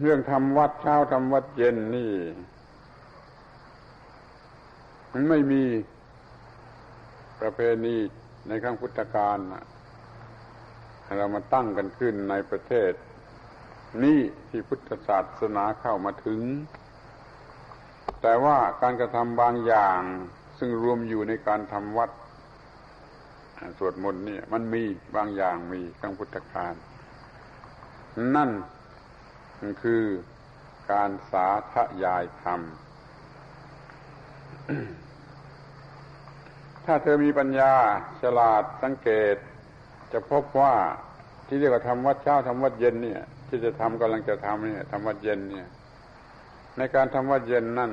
เรื่องทำวัดเช้าทำวัดเย็นนี่ มันไม่มีประเพณีในครั้งพุทธกาลเรามาตั้งกันขึ้นในประเทศ นี่ที่พุทธศาสนาเข้ามาถึง แต่ว่าการกระทำบางอย่าง ซึ่งรวมอยู่ในการทำวัดสวดมนต์นี่มันมีบางอย่างมีครั้งพุทธกาลนั่น คือการสาธยายธรรม ถ้าเธอมีปัญญาฉลาดสังเกต จะพบว่าที่เรียกว่าทำวัดเช้าทำวัดเย็นเนี่ย ที่จะทำกำลังจะทำเนี่ยทำวัดเย็นเนี่ย ในการทำวัดเย็นนั่น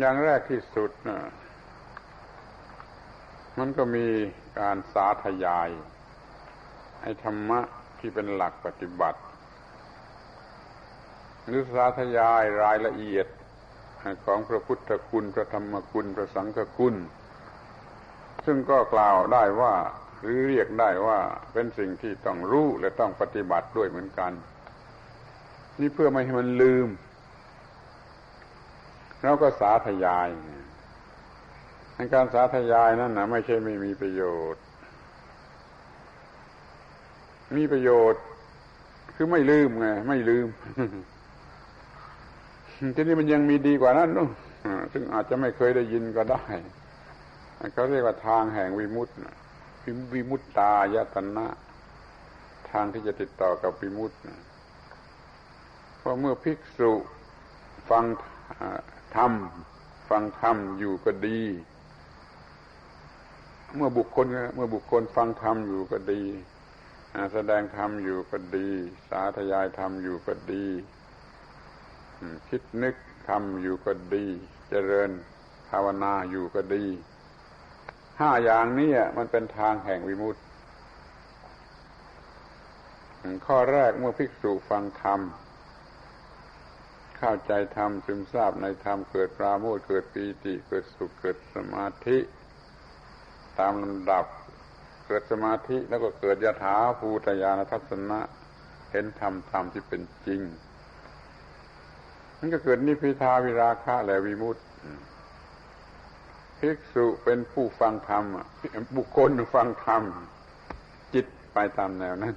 อย่างแรกที่สุดนะมันก็มีการสาธยาย ให้ธรรมะ ที่เป็นหลักปฏิบัติ หรือสาธยายรายละเอียดของพระพุทธคุณ พระธรรมคุณ พระสังฆคุณ ซึ่งก็กล่าวได้ว่าหรือเรียกได้ว่าเป็นสิ่งที่ต้องรู้และต้องปฏิบัติด้วยเหมือนกัน นี่เพื่อไม่ให้มันลืมเราก็สาธยายในการสาธยายนั่นนะไม่ใช่ไม่มีประโยชน์ มีประโยชน์ คือไม่ลืมไง ไม่ลืม ทีนี้มันยังมีดีกว่านั้นนู้ซึ่งอาจจะไม่เคยได้ยินก็ได้เขาเรียกว่าทางแห่งวิมุตติวิมุตตายตนะทางที่จะติดต่อกับวิมุตติเพราะเมื่อภิกษุฟังธรรมฟังธรรมอยู่ก็ดี เมื่อบุคคล เมื่อบุคคลฟังธรรมอยู่ก็ดี แสดงธรรมอยู่ก็ดี สาธยายธรรมอยู่ก็ดีคิดนึกทำอยู่ก็ดี เจริญภาวนาอยู่ก็ดี ห้าอย่างนี้มันเป็นทางแห่งวิมุตติ ข้อแรกเมื่อภิกษุฟังธรรม เข้าใจธรรมซึมซาบในธรรมเกิดปราโมทเกิดปีติ เกิดสุขเกิดสมาธิ ตามลำดับ เกิดสมาธิแล้วก็เกิดยถาภูตยานทัศนะ เห็นธรรมธรรมที่เป็นจริงมันก็เกิดนิพิทาวิราคะและวิมุตติภิกษุเป็นผู้ฟังธรรมบุคคลฟังธรรม จิตไปตามแนวนั้น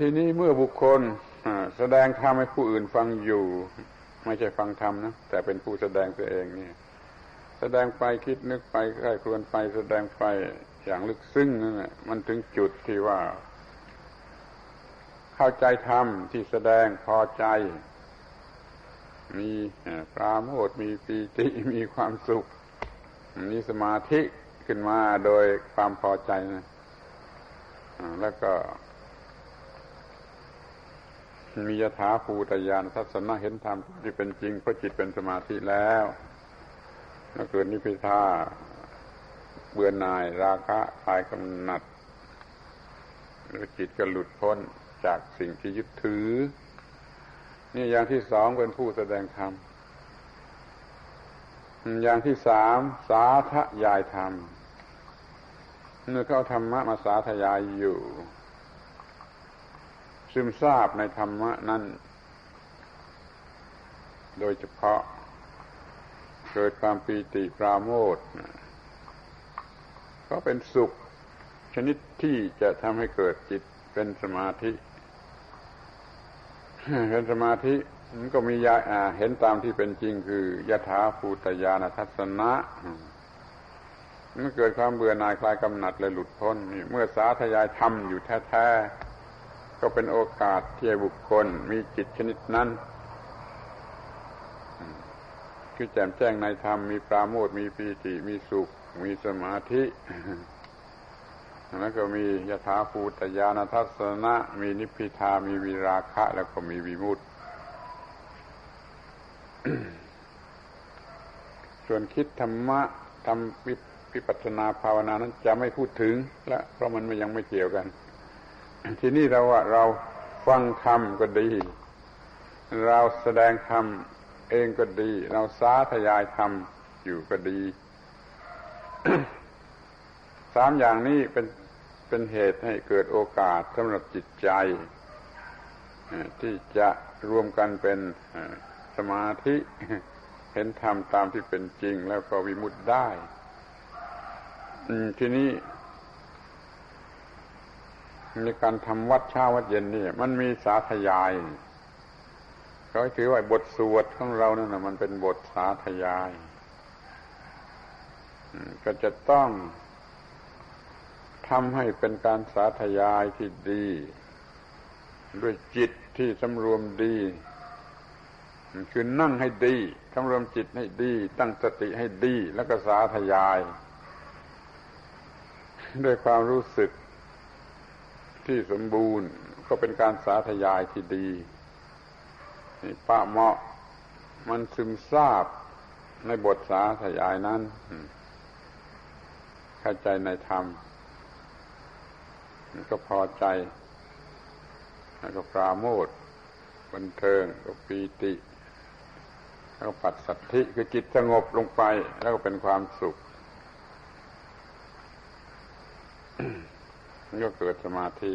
ทีนี้เมื่อบุคคลแสดงธรรมให้ผู้อื่นฟังอยู่ ไม่ใช่ฟังธรรมนะแต่เป็นผู้แสดงตัวเองนี่ แสดงไปคิดนึกไปใครควรไปแสดงไปอย่างลึกซึ้งนั่นแหละมันถึงจุดที่ว่า เข้าใจธรรมที่แสดงพอใจ มีปราโมทมีปีติมีความสุข มีสมาธิขึ้นมาโดยความพอใจนะแล้วก็ มียถาภูตยานทัศนะเห็นธรรมที่เป็นจริงเพราะจิตเป็นสมาธิแล้ว แล้วเกิดนิพพิทาเบื่อหน่ายราคะคลายกำหนัดแล้วจิตก็หลุดพ้นจากสิ่งที่ยึดถือ นี่อย่างที่สองเป็นผู้แสดงธรรมอย่างที่สามสาธยายธรรมเมื่อเขาธรรมะมาสาธยายอยู่ ซึมซาบในธรรมะนั้น โดยเฉพาะ เกิดความปีติปราโมทก็เป็นสุขชนิดที่จะทำให้เกิดจิตเป็นสมาธิ เป็นสมาธิมันก็มียาเห็นตามที่เป็นจริงคือยถาภูตยานทัศนะมันเกิดความเบื่อหน่ายคลายกำหนัดเลยหลุดพ้นนี่เมื่อสาธยายธรรมอยู่แท้ๆก็เป็นโอกาสที่บุคคลมีจิตชนิดนั้น คือแจ่มแจ้งในธรรมมีปราโมทมีปีติมีสุข มีสมาธิแล้วก็มียถาภูตยานทัศนะ มีนิพพิทามีวิราคะ แล้วก็มีวิมุตติส่วนคิดธรรมะทำวิปัสนาภาวนานั้นจะไม่พูดถึงและเพราะมันยังไม่เกี่ยวกัน ทีนี้เราว่าเราฟังธรรมก็ดี เราแสดงธรรม เองก็ดี เราสาธยายธรรมอยู่ก็ดีสามอย่างนี้เป็นเป็นเหตุให้เกิดโอกาสสำหรับจิตใจ ที่จะรวมกันเป็นสมาธิเห็นธรรมตามที่เป็นจริงแล้วก็วิมุตได้ ทีนี้ในการทำวัดเช้าวัดเย็นนี่มันมีสาธยาย เขาถือว่าบทสวดของเรานั่นนะมันเป็นบทสาธยายก็จะต้องทำให้เป็นการสาธยายที่ดี ด้วยจิตที่สำรวมดีคือนั่งให้ดีสำรวมจิตให้ดี ตั้งสติให้ดี แล้วก็สาธยาย ด้วยความรู้สึกที่สมบูรณ์ก็เป็นการสาธยายที่ดี ปะเหมาะ มันซึมซาบในบทสาธยายนั้น เข้าใจในธรรมก็พอใจ แล้วก็ปราโมทบันเทิงก็ปีติ แล้วก็ปัดสัตธิคือจิตสงบลงไป แล้วก็เป็นความสุขก็เกิดสมาธิ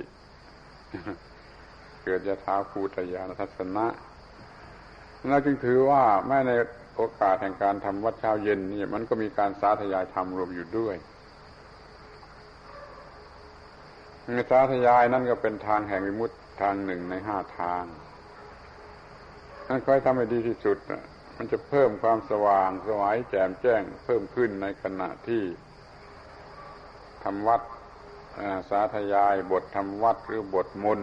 เกิดยะท้าภูตยานทัศนะ เราจึงถือว่าแม้ในโอกาสแห่งการทำวัดเช้าเย็นนี่มันก็มีการสาธยายธรรมรวมอยู่ด้วยในสาธยายนั่นก็เป็นทางแห่งวิมุตทางหนึ่งในห้าทางนั่นค่อยทำให้ดีที่สุด มันจะเพิ่มความสว่างสวายแจ่มแจ้ง เพิ่มขึ้นในขณะที่ทำวัดสาธยาย บททำวัดหรือบทมน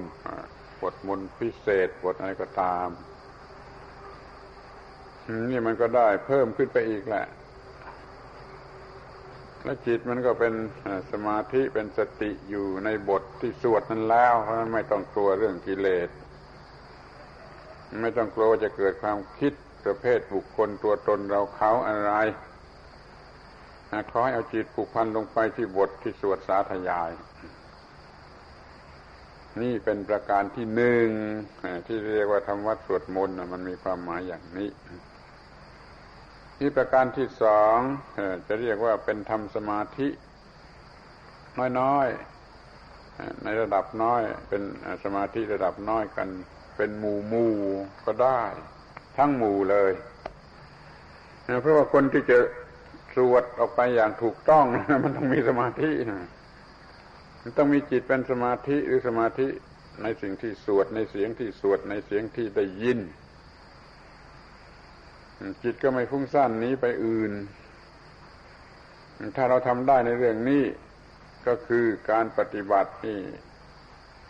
บทมนพิเศษ บทอะไรก็ตาม นี่มันก็ได้เพิ่มขึ้นไปอีกแหละ และจิตมันก็เป็นสมาธิเป็นสติอยู่ในบทที่สวดนั้นแล้ว เพราะนั้นไม่ต้องกลัวเรื่องกิเลส ไม่ต้องกลัวจะเกิดความคิดประเภทบุคคลตัวตนเราเขาอะไรขอให้เอาจิตผูกพันลงไปที่บทที่สวดสาธยาย นี่เป็นประการที่หนึ่งที่เรียกว่าทำวัดสวดมนต์มันมีความหมายอย่างนี้ ที่ประการที่สองจะเรียกว่าเป็นทำสมาธิ น้อยๆในระดับน้อย เป็นสมาธิระดับน้อยกัน เป็นหมู่หมู่ก็ได้ ทั้งหมู่เลยเพราะว่าคนที่จะสวดออกไปอย่างถูกต้องมันต้องมีสมาธิมันต้องมีจิตเป็นสมาธิหรือสมาธิในสิ่งที่สวดในเสียงที่สวดในเสียงที่ได้ยิน จิตก็ไม่ฟุ้งซ่านนี้ไปอื่น ถ้าเราทำได้ในเรื่องนี้ก็คือการปฏิบัติที่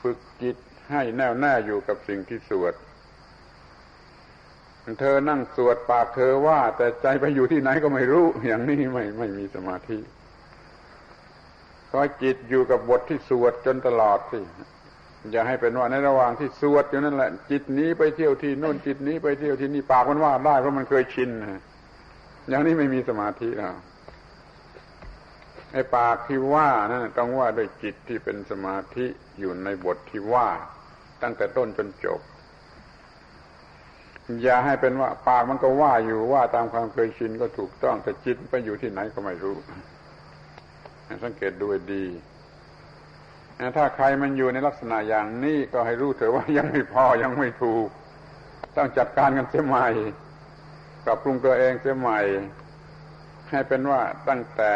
ฝึกจิตให้แน่วแน่อยู่กับสิ่งที่สวด เธอนั่งสวดปากเธอว่า แต่ใจไปอยู่ที่ไหนก็ไม่รู้ อย่างนี้ไม่ไม่มีสมาธิก็จิตอยู่กับบทที่สวดจนตลอดสิ อย่าให้เป็นว่าในระหว่างที่สวดอยู่นั่นแหละ จิตนี้ไปเที่ยวที่นู่นจิตนี้ไปเที่ยวที่นี่ปากมันว่าได้เพราะมันเคยชินอย่างนี้ไม่มีสมาธิแล้วไอ้ปากที่ว่านั่นต้องว่าด้วยจิตที่เป็นสมาธิอยู่ในบทที่ว่า ตั้งแต่ต้นจนจบ อย่าให้เป็นว่า ปากมันก็ว่าอยู่ว่าตามความเคยชินก็ถูกต้องแต่จิตไปอยู่ที่ไหนก็ไม่รู้ สังเกตดูดี ถ้าใครมันอยู่ในลักษณะอย่างนี้ก็ให้รู้เถอะว่ายังไม่พอยังไม่ถูก ต้องจัดการกันเสียใหม่ปรับปรุงตัวเองเสียใหม่ ให้เป็นว่าตั้งแต่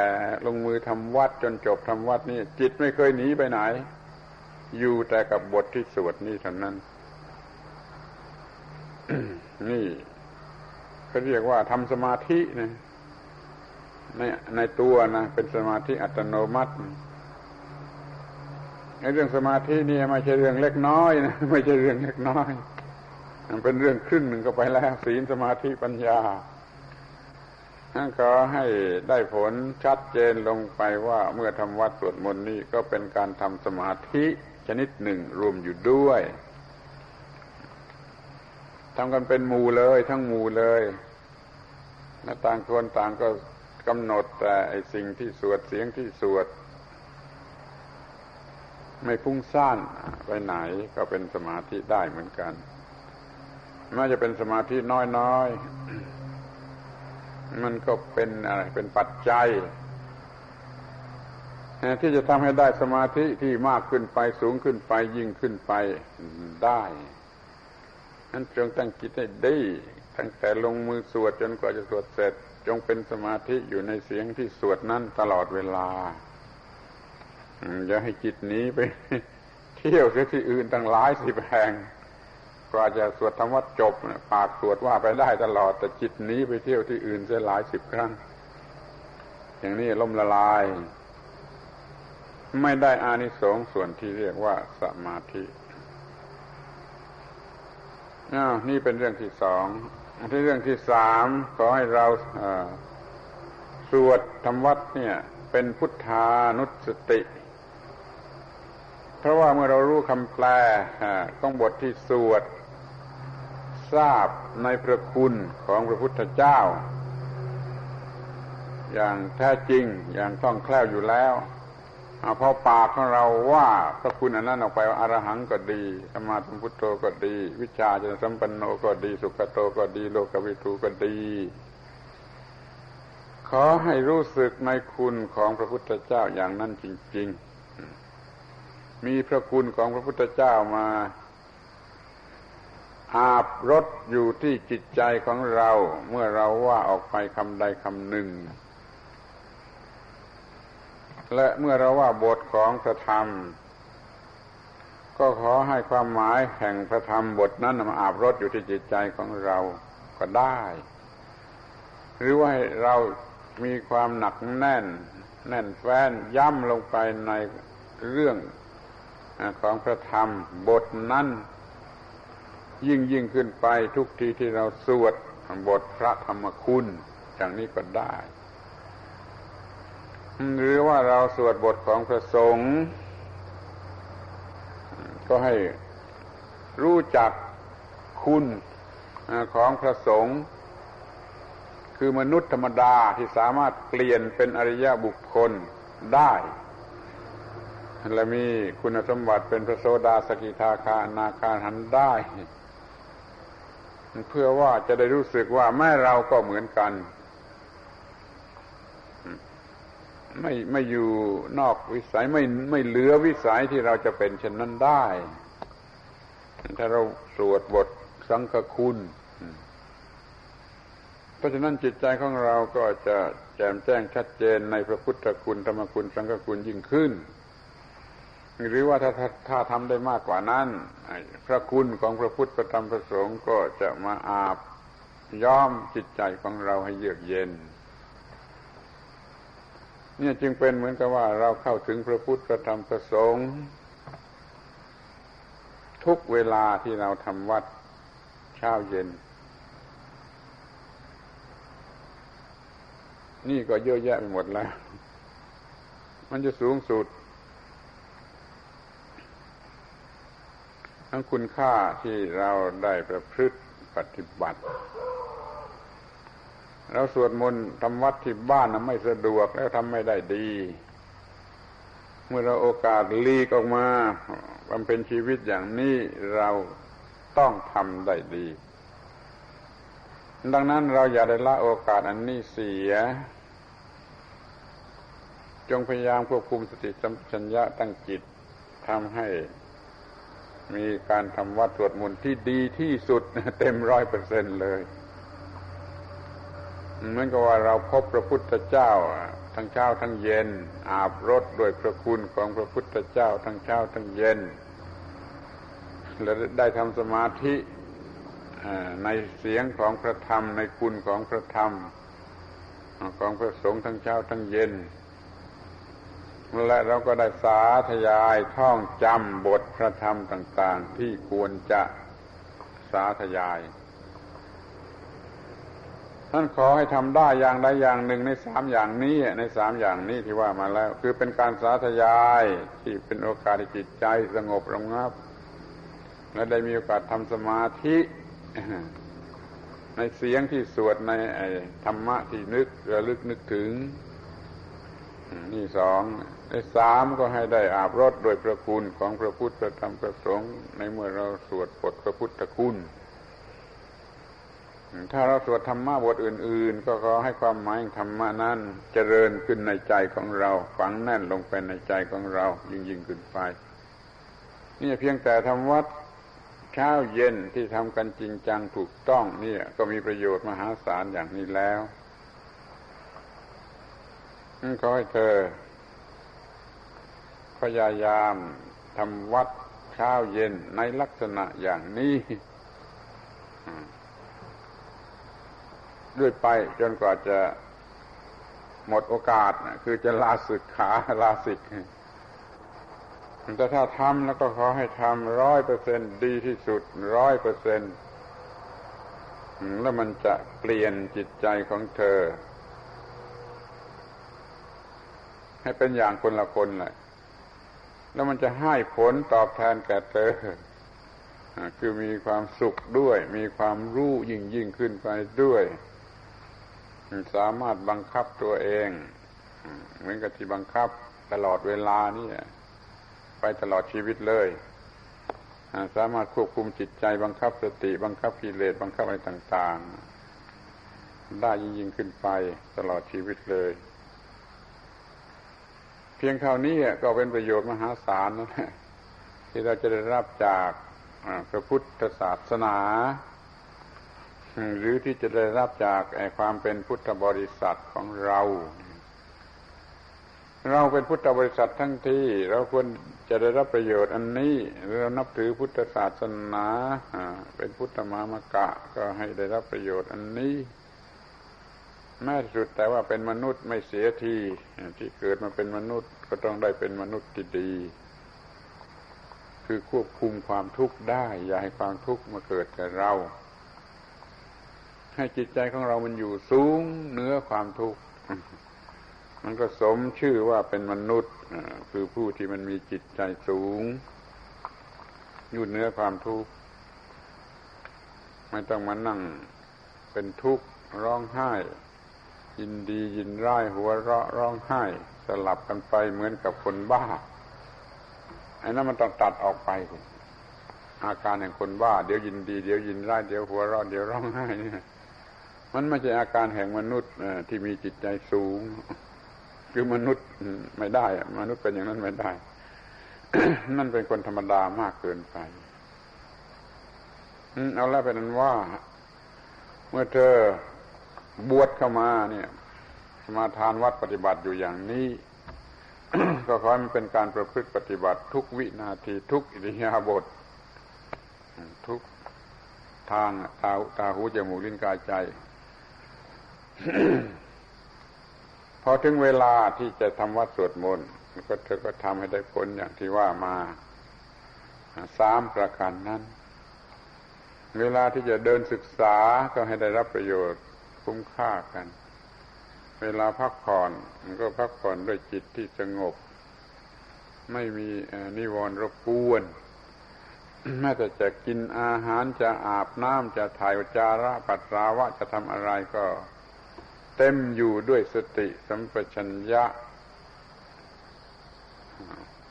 ลงมือทำวัดจนจบทำวัดนี่จิตไม่เคยหนีไปไหน อยู่แต่กับบทที่สวดนี่เท่านั้น นี่เขาเรียกว่าทำสมาธินะในในตัวนะเป็นสมาธิอัตโนมัติ ในเรื่องสมาธินี่ไม่ใช่เรื่องเล็กน้อยนะไม่ใช่เรื่องเล็กน้อยมันเป็นเรื่องครึ่งหนึ่งก็ไปแล้วศีลสมาธิปัญญานั่นก็ให้ได้ผลชัดเจนลงไปว่าเมื่อทำวัดสวดมนต์นี่ก็เป็นการทำสมาธิชนิดหนึ่งรวมอยู่ด้วยทำกันเป็นหมู่เลยทั้งหมู่เลยและต่างคนต่างก็กำหนดแต่ไอสิ่งที่สวดเสียงที่สวด ไม่ฟุ้งซ่านไปไหนก็เป็นสมาธิได้เหมือนกันน่าจะเป็นสมาธิน้อยๆ มันก็เป็นอะไรเป็นปัจจัย ที่จะทำให้ได้สมาธิที่มากขึ้นไปสูงขึ้นไปยิ่งขึ้นไปได้นั้นจงตั้งจิตให้ดีตั้งแต่ลงมือสวดจนกว่าจะสวดเสร็จ จงเป็นสมาธิอยู่ในเสียงที่สวดนั้นตลอดเวลา อย่าให้จิตนี้ไป เที่ยวเสียที่อื่นตั้งหลายสิบแห่งกว่าจะสวดธรรมวัดจบปากสวดว่าไปได้ตลอด แต่จิตนี้ไปเที่ยวที่อื่นเสียหลายสิบครั้ง อย่างนี้ล่มละลาย ไม่ได้อานิสงส์ส่วนที่เรียกว่าสมาธิอ้าวนี่เป็นเรื่องที่สองที่เรื่องที่สามขอให้เราสวดธรรมวัดเนี่ย เป็นพุทธานุสติ เพราะว่าเมื่อเรารู้คำแปลของบทที่สวด ทราบในพระคุณของพระพุทธเจ้า อย่างแท้จริงอย่างต้องแคล่วอยู่แล้วพอปากของเราว่าพระคุณอันนั้นออกไปอรหังก็ดีสมาธิพุทโธก็ดี วิชาจนสัมปันโนก็ดี สุขโตก็ดี โลกวิทูก็ดี ขอให้รู้สึกในคุณของพระพุทธเจ้าอย่างนั้นจริง ๆ มีพระคุณของพระพุทธเจ้ามา อาบรถอยู่ที่จิตใจของเรา เมื่อเราว่าออกไปคำใดคำหนึ่ง และเมื่อเราว่าบทของพระธรรม ก็ขอให้ความหมายแห่งพระธรรมบทนั้นมาอาบรถอยู่ที่จิตใจของเราก็ได้ หรือว่าเรามีความหนักแน่น แน่นแฟ้นย่ำลงไปในเรื่อง ของพระธรรมบทนั้นยิ่งยิ่งขึ้นไปทุกทีที่เราสวดบทพระธรรมคุณอย่างนี้ก็ได้ หรือว่าเราสวดบทของพระสงฆ์ก็ให้รู้จักคุณของพระสงฆ์คือมนุษย์ธรรมดาที่สามารถเปลี่ยนเป็นอริยบุคคลได้ และมีคุณสมบัติเป็นพระโสดาสกิทาคานาคาหันได้ เพื่อว่าจะได้รู้สึกว่าแม่เราก็เหมือนกัน ไม่ไม่อยู่นอกวิสัยไม่ไม่เหลือวิสัยที่เราจะเป็นเช่นนั้นได้ ถ้าเราสวดบทสังฆคุณ เพราะฉะนั้นจิตใจของเราก็จะแจ่มแจ้งชัดเจนในพระพุทธคุณธรรมคุณสังฆคุณยิ่งขึ้น หรือว่าถ้าถ้าถ้าทำได้มากกว่านั้น พระคุณของพระพุทธพระธรรมพระสงฆ์ก็จะมาอาบย้อมจิตใจของเราให้เยือกเย็น เนี่ยจึงเป็นเหมือนกับว่าเราเข้าถึงพระพุทธพระธรรมพระสงฆ์ทุกเวลาที่เราทำวัดเช้าเย็น นี่ก็เยอะแยะไปหมดแล้ว มันจะสูงสุด ทั้งคุณค่าที่เราได้ประพฤติปฏิบัติ เราสวดมนต์ทำวัดที่บ้านนะไม่สะดวกแล้วทำไม่ได้ดี เมื่อเราโอกาสลีกออกมาบำเพ็ญชีวิตอย่างนี้เราต้องทำได้ดี ดังนั้นเราอย่าได้ละโอกาสอันนี้เสีย จงพยายามควบคุมสติสัมปชัญญะตั้งจิตทำให้ มีการทำวัดสวดมนต์ที่ดีที่สุดเต็มร้อยเปอร์เซ็นเลยเหมือนกับว่าเราพบพระพุทธเจ้า ทั้งเช้าทั้งเย็น อาบรถด้วยพระคุณของพระพุทธเจ้า ทั้งเช้าทั้งเย็น และได้ทำสมาธิในเสียงของพระธรรมในคุณของพระธรรม ของพระสงฆ์ทั้งเช้าทั้งเย็น และเราก็ได้สาธยายท่องจำบทพระธรรมต่าง ๆ ที่ควรจะสาธยาย ท่านขอให้ทำได้อย่างใดอย่างหนึ่งในสามอย่างนี้ในสามอย่างนี้ที่ว่ามาแล้ว คือเป็นการสาธยายที่เป็นโอกาสจิตใจสงบระงับ และได้มีโอกาสทำสมาธิในเสียงที่สวดในธรรมะที่นึกระลึกนึกถึง นี่สองสามก็ให้ได้อาบรถโดยพระคุณของพระพุทธพระธรรมพระสงฆ์ในเมื่อเราสวดบทพระพุทธคุณ ถ้าเราสวดธรรมะบทอื่น ๆ ก็ขอให้ความหมายธรรมะนั้นเจริญขึ้นในใจของเราฝังแน่นลงไปในใจของเรายิ่งยิ่งขึ้นไป นี่เพียงแต่ทำวัดเช้าเย็นที่ทำกันจริงจังถูกต้องนี่ก็มีประโยชน์มหาศาลอย่างนี้แล้ว ขอให้เธอ พยายามทำวัดเช้าเย็นในลักษณะอย่างนี้ด้วยไปจนกว่าจะหมดโอกาส คือจะลาสึกขาลาสิกแต่ถ้าทำแล้วก็ขอให้ทำร้อยเปอร์เซ็นดีที่สุดร้อยเปอร์เซ็นแล้วมันจะเปลี่ยนจิตใจของเธอ ให้เป็นอย่างคนละคนเลยแล้วมันจะให้ผลตอบแทนแก่เธอคือมีความสุขด้วย มีความรู้ยิ่งยิ่งขึ้นไปด้วย สามารถบังคับตัวเอง เหมือนกับที่บังคับตลอดเวลานี่ไปตลอดชีวิตเลย สามารถควบคุมจิตใจบังคับสติ บังคับกิเลสบังคับอะไรต่าง ๆ ได้ยิ่งยิ่งขึ้นไปตลอดชีวิตเลย เพียงเท่านี้ก็เป็นประโยชน์มหาศาลนะที่เราจะได้รับจากพระพุทธศาสนา หรือที่จะได้รับจากความเป็นพุทธบริษัทของเรา เราเป็นพุทธบริษัททั้งที่ เราควรจะได้รับประโยชน์อันนี้เรานับถือพุทธศาสนาเป็นพุทธมามกะก็ให้ได้รับประโยชน์อันนี้ แม้สุดแต่ว่าเป็นมนุษย์ไม่เสียทีที่เกิดมาเป็นมนุษย์ก็ต้องได้เป็นมนุษย์ที่ดี คือควบคุมความทุกข์ได้ อย่าให้ความทุกข์มาเกิดแก่เรา ให้จิตใจของเรามันอยู่สูงเหนือความทุกข์มันก็สมชื่อว่าเป็นมนุษย์คือผู้ที่มันมีจิตใจสูง อยู่เหนือความทุกข์ไม่ต้องมานั่งเป็นทุกข์ร้องไห้ ยินดียินร้ายหัวเราะร้องไห้ สลับกันไปเหมือนกับคนบ้าไอ้นั้นมันต้องตัดออกไป อาการแห่งคนบ้า เดี๋ยวยินดี เดี๋ยวยินร้ายเดี๋ยวหัวเราะเดี๋ยวร้องไห้เนี่ยมันไม่ใช่อาการแห่งมนุษย์ที่มีจิตใจสูง คือมนุษย์ไม่ได้มนุษย์เป็นอย่างนั้นไม่ได้นั่นเป็นคนธรรมดามากเกินไปเอาแล้วเป็นนั้นว่า เมื่อเธอ บวชเข้ามาเนี่ยมาทานวัดปฏิบัติอยู่อย่างนี้ ก็ขอให้มันเป็นการประพฤติปฏิบัติทุกวินาทีทุกอิริยาบถทุกทางตาตาหูจมูกลิ้นกายใจ พอถึงเวลาที่จะทำวัดสวดมนต์ก็เธอก็ทำให้ได้ผลอย่างที่ว่ามาสามประการนั้น เวลาที่จะเดินศึกษาก็ให้ได้รับประโยชน์ คุ้มค่ากัน เวลาพักผ่อนมันก็พักผ่อนด้วยจิตที่สงบ ไม่มีนิวรณ์รบกวนแม้แต่จะกินอาหารจะอาบน้ำจะถ่ายจาระปัสสาวะจะทำอะไรก็เต็มอยู่ด้วยสติสัมปชัญญะ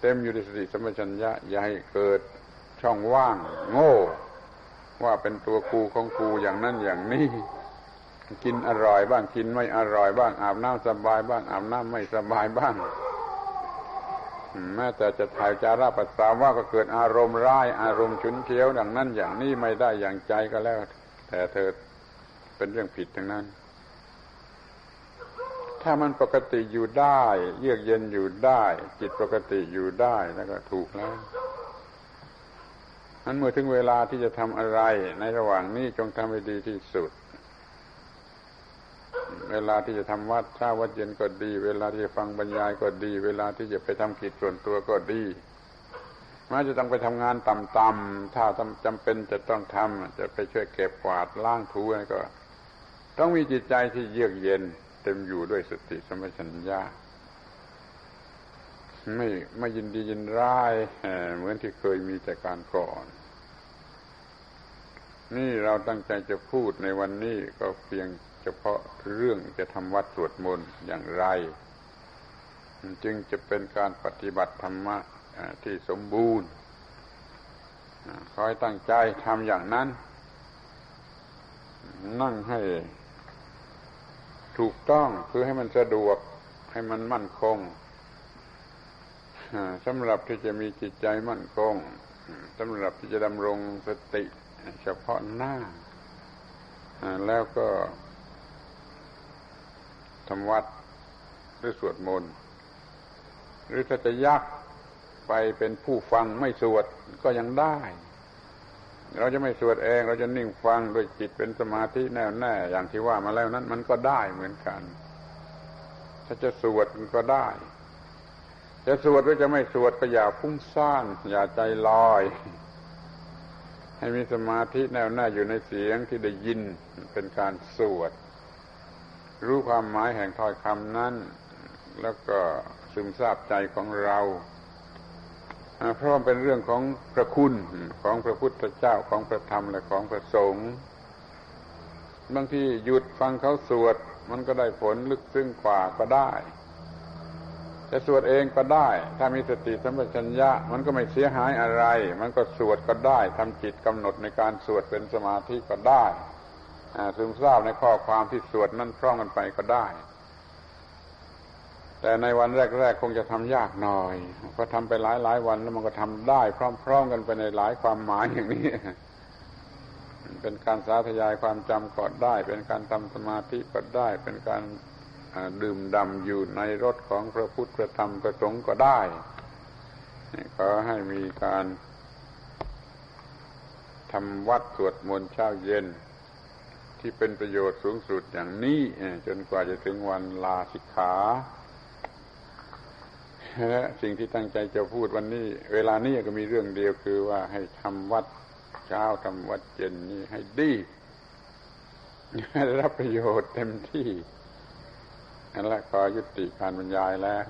เต็มอยู่ด้วยสติสัมปชัญญะ อย่าให้เกิดช่องว่าง โง่ ว่าเป็นตัวกูของกูอย่างนั้นอย่างนี้ กินอร่อยบ้างกินไม่อร่อยบ้างอาบน้ำสบายบ้างอาบน้ำไม่สบายบ้างแม้แต่จะถ่ายจาระปัสสาวะก็เกิดอารมณ์ร้าย อารมณ์ฉุนเฉียวดังนั้นอย่างนี้ไม่ได้อย่างใจก็แล้ว แต่เธอเป็นเรื่องผิดทั้งนั้น ถ้ามันปกติอยู่ได้ เยือกเย็นอยู่ได้ จิตปกติอยู่ได้แล้วก็ถูกแล้วนั้นเมื่อถึงเวลาที่จะทำอะไรในระหว่างนี้จงทำให้ดีที่สุด เวลาที่จะทำวัดเช้าวัดเย็นก็ดี เวลาที่จะฟังบรรยายก็ดี เวลาที่จะไปทำกิจส่วนตัวก็ดีแม้จะต้องไปทำงานต่ำๆถ้าจำเป็นจะต้องทำจะไปช่วยเก็บกวาดล้างถูอะไรก็ ต้องมีจิตใจที่เยือกเย็น เต็มอยู่ด้วยสติสมัชัญญาไม่ไม่ยินดียินร้ายเหมือนที่เคยมีแต่การก่อน นี่เราตั้งใจจะพูดในวันนี้ก็เพียง ฉพาะเรื่องจะทำวัดสวดมนต์อย่างไร จึงจะเป็นการปฏิบัติธรรมะที่สมบูรณ์คอยตั้งใจทำอย่างนั้น นั่งให้ถูกต้องคือให้มันสะดวกให้มันมั่นคงสำหรับที่จะมีจิตใจมั่นคงสำหรับที่จะดำรงสติเฉพาะหน้า แล้วก็ ทำวัด หรือสวดมนต์หรือถ้าจะยักไปเป็นผู้ฟังไม่สวดก็ยังได้ เราจะไม่สวดเองเราจะนิ่งฟังโดยจิตเป็นสมาธิแน่วแน่อย่างที่ว่ามาแล้วนั้น มันก็ได้เหมือนกัน ถ้าจะสวดมันก็ได้ จะสวดหรือจะไม่สวดก็อย่าพุ่งซ่านอย่าใจลอย ให้มีสมาธิแน่วแน่อยู่ในเสียงที่ได้ยินเป็นการสวด รู้ความหมายแห่งถ้อยคำนั้น แล้วก็ซึมซาบใจของเราเพราะเป็นเรื่องของพระคุณของพระพุทธเจ้าของพระธรรมและของพระสงฆ์บางทีหยุดฟังเขาสวด มันก็ได้ผลลึกซึ้งกว่าก็ได้จะสวดเองก็ได้ ถ้ามีสติสัมปชัญญะ มันก็ไม่เสียหายอะไร มันก็สวดก็ได้ทำจิตกำหนดในการสวดเป็นสมาธิก็ได้ ซึมซาบในข้อความที่สวดนั่นพร้อมกันไปก็ได้ แต่ในวันแรกๆคงจะทำยากหน่อยพอทำไปหลายๆวันแล้วมันก็ทำได้พร้อมๆกันไปในหลายความหมายอย่างนี้เป็นการสาธยายความจำก็ได้ เป็นการทำสมาธิก็ได้ เป็นการดื่มดำอยู่ในรถของพระพุทธพระธรรมพระสงฆ์ก็ได้ขอให้มีการทำวัดสวดมนต์เช้าเย็น ที่เป็นประโยชน์สูงสุดอย่างนี้จนกว่าจะถึงวันลาสิกขาและสิ่งที่ตั้งใจจะพูดวันนี้ เวลานี้ก็มีเรื่องเดียวคือว่าให้ทำวัดเช้าทำวัดเย็นนี้ให้ดีให้ได้รับประโยชน์เต็มที่นั่นและขอยุติการบรรยายแล้ว